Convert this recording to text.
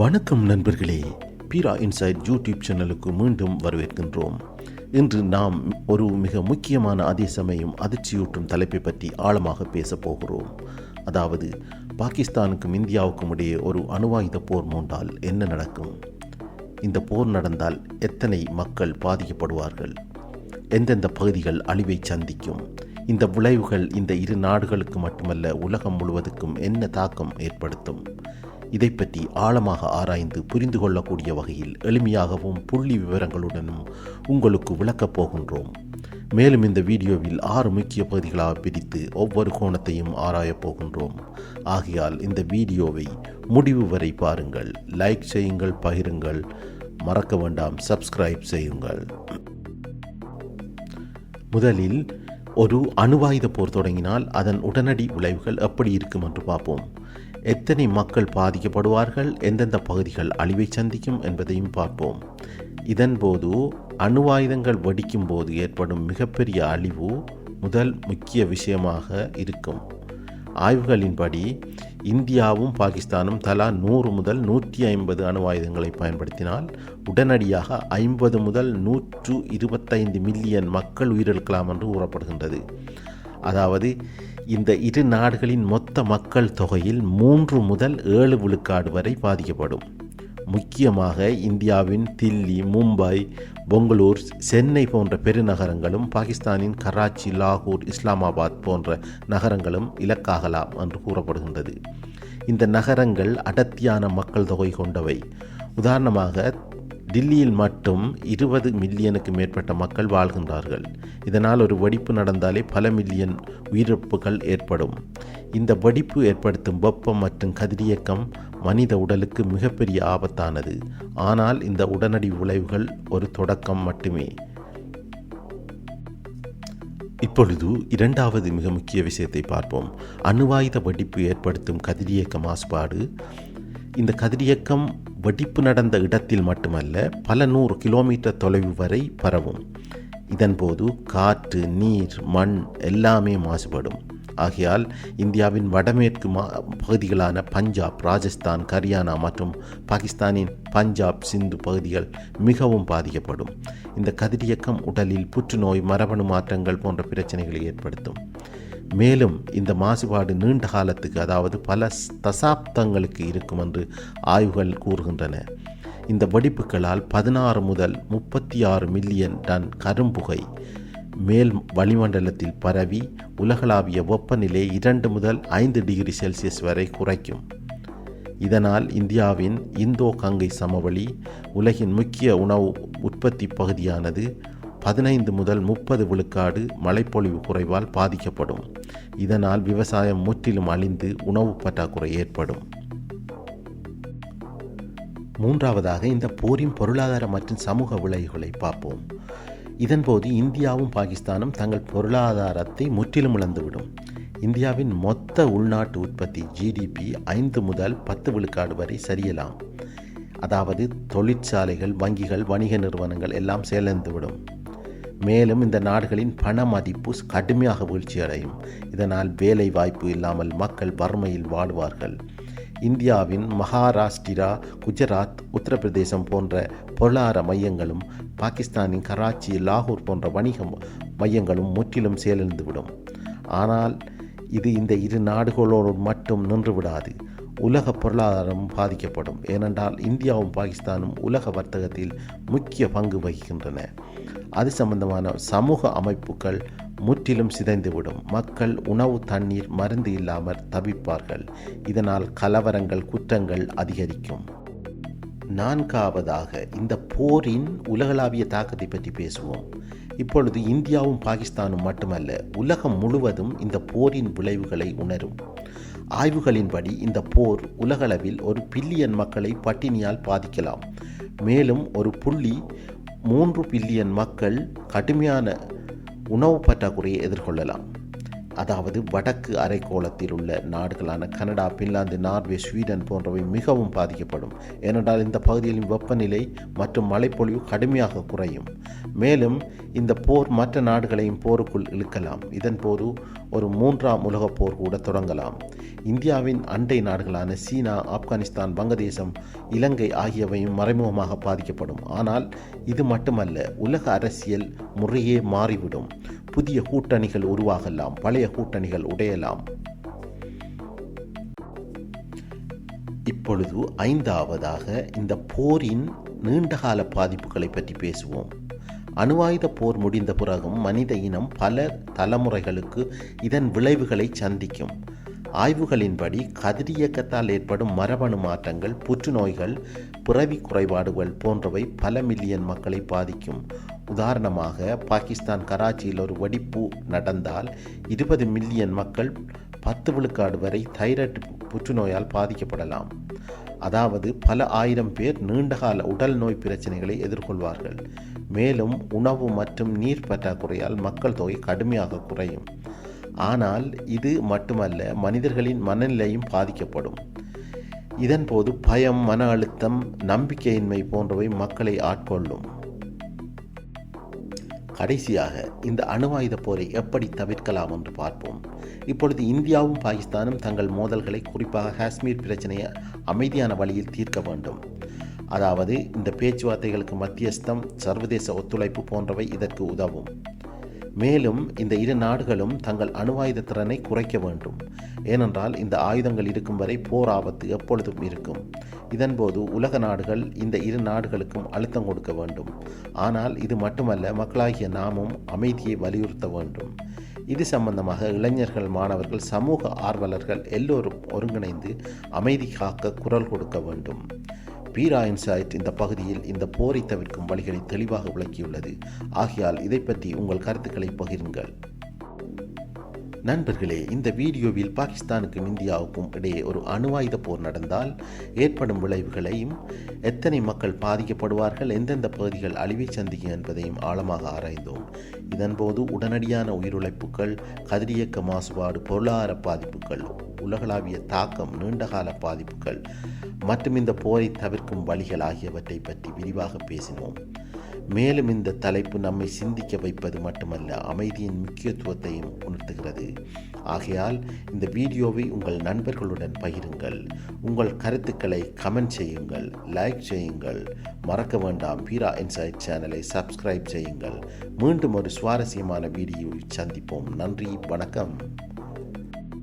வணக்கம் நண்பர்களே. Pira inside YouTube சேனலுக்கு மீண்டும் வரவேற்கின்றோம். இன்று நாம் ஒரு மிக முக்கியமான அதே சமயம் அதிர்ச்சியூட்டும் தலைப்பை பற்றி ஆழமாக பேசப் போகிறோம். அதாவது பாகிஸ்தானுக்கும் இந்தியாவுக்கும் இடையே ஒரு அணுவாயுத போர் மூண்டால் என்ன நடக்கும்? இந்த போர் நடந்தால் எத்தனை மக்கள் பாதிக்கப்படுவார்கள்? எந்தெந்த பகுதிகள் அழிவை சந்திக்கும்? இந்த விளைவுகள் இந்த இரு நாடுகளுக்கு மட்டுமல்ல உலகம் முழுவதுக்கும் என்ன தாக்கம் ஏற்படுத்தும்? இதை பற்றி ஆழமாக ஆராய்ந்து புரிந்து கொள்ளக்கூடிய வகையில் எளிமையாகவும் புள்ளி விவரங்களுடனும் உங்களுக்கு விளக்கப் போகின்றோம். மேலும் இந்த வீடியோவில் ஆறு முக்கிய பகுதிகளாக பிரித்து ஒவ்வொரு கோணத்தையும் ஆராயப் போகின்றோம். ஆகையால் இந்த வீடியோவை முடிவு வரை பாருங்கள். லைக் செய்யுங்கள் பகிருங்கள். மறக்க வேண்டாம் சப்ஸ்கிரைப் செய்யுங்கள். முதலில் ஒரு அணுவாயுத போர் தொடங்கினால் அதன் உடனடி விளைவுகள் எப்படி இருக்கும் என்று பார்ப்போம். எத்தனை மக்கள் பாதிக்கப்படுவார்கள் எந்தெந்த பகுதிகள் அழிவை சந்திக்கும் என்பதையும் பார்ப்போம். இதன்போது அணுவாயுதங்கள் வெடிக்கும் போது ஏற்படும் மிகப்பெரிய அழிவு முதல் முக்கிய விஷயமாக இருக்கும். ஆய்வுகளின்படி இந்தியாவும் பாகிஸ்தானும் தலா நூறு முதல் நூற்றி ஐம்பது அணுவாயுதங்களை பயன்படுத்தினால் உடனடியாக ஐம்பது முதல் நூற்று இருபத்தைந்து மில்லியன் மக்கள் உயிரிழக்கலாம் என்று கூறப்படுகின்றது. அதாவது இந்த இரு நாடுகளின் மொத்த மக்கள் தொகையில் மூன்று முதல் ஏழு விழுக்காடு வரை பாதிக்கப்படும். முக்கியமாக இந்தியாவின் தில்லி மும்பை பெங்களூர் சென்னை போன்ற பெருநகரங்களும் பாகிஸ்தானின் கராச்சி லாகூர் இஸ்லாமாபாத் போன்ற நகரங்களும் இலக்காகலாம் என்று கூறப்படுகின்றது. இந்த நகரங்கள் அடர்த்தியான மக்கள் தொகை கொண்டவை. உதாரணமாக டில்லியில் மட்டும் இருபது மில்லியனுக்கு மேற்பட்ட மக்கள் வாழ்கின்றார்கள். இதனால் ஒரு வெடிப்பு நடந்தாலே பல மில்லியன் உயிரிழப்புகள் ஏற்படும். இந்த வெடிப்பு ஏற்படுத்தும் வெப்பம் மற்றும் கதிரியக்கம் மனித உடலுக்கு மிகப்பெரிய ஆபத்தானது. ஆனால் இந்த உடனடி விளைவுகள் ஒரு தொடக்கம் மட்டுமே. இப்பொழுது இரண்டாவது மிக முக்கிய விஷயத்தை பார்ப்போம். அணுவாயுத வெடிப்பு ஏற்படுத்தும் கதிரியக்க மாசுபாடு. இந்த கதிரியக்கம் வெடிப்பு நடந்த இடத்தில் மட்டுமல்ல பல நூறு கிலோமீட்டர் தொலைவு வரை பரவும். இதன்போது காற்று நீர் மண் எல்லாமே மாசுபடும். ஆகையால் இந்தியாவின் வடமேற்கு மா பகுதிகளான பஞ்சாப் ராஜஸ்தான் ஹரியானா மற்றும் பாகிஸ்தானின் பஞ்சாப் சிந்து பகுதிகள் மிகவும் பாதிக்கப்படும். இந்த கதிரியக்கம் உடலில் புற்றுநோய் மரபணு மாற்றங்கள் போன்ற பிரச்சனைகளை ஏற்படுத்தும். மேலும் இந்த மாசுபாடு நீண்ட காலத்துக்கு அதாவது பல தசாப்தங்களுக்கு இருக்கும் என்று ஆய்வுகள் கூறுகின்றன. இந்த வெடிப்புகளால் பதினாறு முதல் முப்பத்தி ஆறு மில்லியன் டன் கரும்புகை மேல் வளிமண்டலத்தில் பரவி உலகளாவிய வெப்பநிலை இரண்டு முதல் ஐந்து டிகிரி செல்சியஸ் வரை குறைக்கும். இதனால் இந்தியாவின் இந்தோ கங்கை சமவெளி உலகின் முக்கிய உணவு உற்பத்தி பகுதியானது பதினைந்து முதல் முப்பது விழுக்காடு மழைப்பொழிவு குறைவால் பாதிக்கப்படும். இதனால் விவசாயம் முற்றிலும் அழிந்து உணவு பற்றாக்குறை ஏற்படும். மூன்றாவதாக இந்த போரின் பொருளாதார மற்றும் சமூக விளைவுகளை பார்ப்போம். இதன்போது இந்தியாவும் பாகிஸ்தானும் தங்கள் பொருளாதாரத்தை முற்றிலும் இழந்துவிடும். இந்தியாவின் மொத்த உள்நாட்டு உற்பத்தி ஜிடிபி ஐந்து முதல் பத்து விழுக்காடு வரை சரியலாம். அதாவது தொழிற்சாலைகள் வங்கிகள் வணிக நிறுவனங்கள் எல்லாம் செயலிழந்துவிடும் மேலும் இந்த நாடுகளின் பண மதிப்பு கடுமையாக வீழ்ச்சியடையும். இதனால் வேலை வாய்ப்பு இல்லாமல் மக்கள் வறுமையில் வாடுவார்கள் இந்தியாவின் மகாராஷ்டிரா குஜராத் உத்தரப்பிரதேசம் போன்ற பொருளாதார மையங்களும் பாகிஸ்தானின் கராச்சி லாகூர் போன்ற வணிக மையங்களும் முற்றிலும் செயலிழந்துவிடும். ஆனால் இது இந்த இரு நாடுகளோடு மட்டும் நின்றுவிடாது. உலக பொருளாதாரம் பாதிக்கப்படும். ஏனென்றால் இந்தியாவும் பாகிஸ்தானும் உலக வர்த்தகத்தில் முக்கிய பங்கு வகிக்கின்றன. அது சம்பந்தமான சமூக அமைப்புகள் முற்றிலும் சிதைந்துவிடும். மக்கள் உணவு தண்ணீர் மருந்து இல்லாமல் தவிப்பார்கள். இதனால் கலவரங்கள் குற்றங்கள் அதிகரிக்கும். நான்காவதாக இந்த போரின் உலகளாவிய தாக்கத்தை பற்றி பேசுவோம். இப்பொழுது இந்தியாவும் பாகிஸ்தானும் மட்டுமல்ல உலகம் முழுவதும் இந்த போரின் விளைவுகளை உணரும். ஆய்வுகளின்படி இந்த போர் உலகளவில் ஒரு பில்லியன் மக்களை பட்டினியால் பாதிக்கலாம். மேலும் ஒரு புள்ளி மூன்று பில்லியன் மக்கள் கடுமையான உணவு பற்றாக்குறையை எதிர்கொள்ளலாம். அதாவது வடக்கு அரைக்கோளத்தில் உள்ள நாடுகளான கனடா பின்லாந்து நார்வே ஸ்வீடன் போன்றவை மிகவும் பாதிக்கப்படும். ஏனென்றால் இந்த பகுதிகளின் வெப்பநிலை மற்றும் மழைப்பொழிவு கடுமையாக குறையும். மேலும் இந்த போர் மற்ற நாடுகளையும் போருக்குள் இழுக்கலாம். இதன் போது ஒரு மூன்றாம் உலகப் போர் கூட தொடங்கலாம். இந்தியாவின் அண்டை நாடுகளான சீனா ஆப்கானிஸ்தான் வங்கதேசம் இலங்கை ஆகியவையும் மறைமுகமாக பாதிக்கப்படும். ஆனால் இது மட்டுமல்ல உலக அரசியல் முறையே மாறிவிடும். புதிய கூட்டணிகள் உருவாகலாம் பழைய கூட்டணிகள் உடையலாம். இப்பொழுது ஐந்தாவதாக இந்த போரின் நீண்டகால பாதிப்புகளை பற்றி பேசுவோம். அணுவாயுத போர் முடிந்த பிறகும் மனித இனம் பல தலைமுறைகளுக்கு இதன் விளைவுகளை சந்திக்கும். ஆய்வுகளின்படி கதிரியக்கத்தால் ஏற்படும் மரபணு மாற்றங்கள் புற்றுநோய்கள் பிறவி குறைபாடுகள் போன்றவை பல மில்லியன் மக்களை பாதிக்கும். உதாரணமாக பாகிஸ்தான் கராச்சியில் ஒரு வெடிப்பு நடந்தால் இருபது மில்லியன் மக்கள் பத்து விழுக்காடு வரை தைராய்டு புற்றுநோயால் பாதிக்கப்படலாம். அதாவது பல ஆயிரம் பேர் நீண்டகால உடல் நோய் பிரச்சனைகளை எதிர்கொள்வார்கள். மேலும் உணவு மற்றும் நீர் பற்றாக்குறையால் மக்கள் தொகை கடுமையாக குறையும். ஆனால் இது மட்டுமல்ல மனிதர்களின் மனநிலையும் பாதிக்கப்படும். இதன்போது பயம் மன அழுத்தம் நம்பிக்கையின்மை போன்றவை மக்களை ஆட்கொள்ளும். கடைசியாக இந்த அணுவாயுத போரை எப்படி தவிர்க்கலாம் என்று பார்ப்போம். இப்பொழுது இந்தியாவும் பாகிஸ்தானும் தங்கள் மோதல்களை குறிப்பாக காஷ்மீர் பிரச்சனையை அமைதியான வழியில் தீர்க்க வேண்டும். அதாவது இந்த பேச்சுவார்த்தைகளுக்கு மத்தியஸ்தம் சர்வதேச ஒத்துழைப்பு போன்றவை இதற்கு உதவும். மேலும் இந்த இரு நாடுகளும் தங்கள் அணுவாயுத திறனை குறைக்க வேண்டும். ஏனென்றால் இந்த ஆயுதங்கள் இருக்கும் வரை போர் ஆபத்து எப்பொழுதும் இருக்கும். இதன்போது உலக நாடுகள் இந்த இரு நாடுகளுக்கும் அழுத்தம் கொடுக்க வேண்டும். ஆனால் இது மட்டுமல்ல மக்களாகிய நாமும் அமைதியை வலியுறுத்த வேண்டும். இது சம்பந்தமாக இளைஞர்கள் மாணவர்கள் சமூக ஆர்வலர்கள் எல்லோரும் ஒருங்கிணைந்து அமைதி காக்க குரல் கொடுக்க வேண்டும். பீரா இன்சைட் இந்த பகுதியில் இந்த போரை தவிர்க்கும் வழிகளை தெளிவாக விளக்கியுள்ளது. ஆகையால் இதை பற்றி உங்கள் கருத்துக்களை பகிருங்கள். நண்பர்களே இந்த வீடியோவில் பாகிஸ்தானுக்கும் இந்தியாவுக்கும் இடையே ஒரு அணுவாயுத போர் நடந்தால் ஏற்படும் விளைவுகளையும் எத்தனை மக்கள் பாதிக்கப்படுவார்கள் எந்தெந்த பகுதிகள் அழிவை சந்திக்கும் என்பதையும் ஆழமாக ஆராய்ந்தோம். இதன்போது உடனடியான உயிரிழப்புகள் கதிரியக்க மாசுபாடு பொருளாதார பாதிப்புகள் உலகளாவிய தாக்கம் நீண்டகால பாதிப்புகள் மற்றும் இந்த போரை தவிர்க்கும் வழிகள் ஆகியவற்றை பற்றி விரிவாக பேசினோம். மேலும் இந்த தலைப்பு நம்மை சிந்திக்க வைப்பது மட்டுமல்ல அமைதியின் முக்கியத்துவத்தையும் உணர்த்துகிறது. ஆகையால் இந்த வீடியோவை உங்கள் நண்பர்களுடன் பகிருங்கள். உங்கள் கருத்துக்களை கமெண்ட் செய்யுங்கள் லைக் செய்யுங்கள். மறக்க வேண்டாம் பீரா இன்சைட் சேனலை சப்ஸ்கிரைப் செய்யுங்கள். மீண்டும் ஒரு சுவாரஸ்யமான வீடியோவை சந்திப்போம். நன்றி வணக்கம்.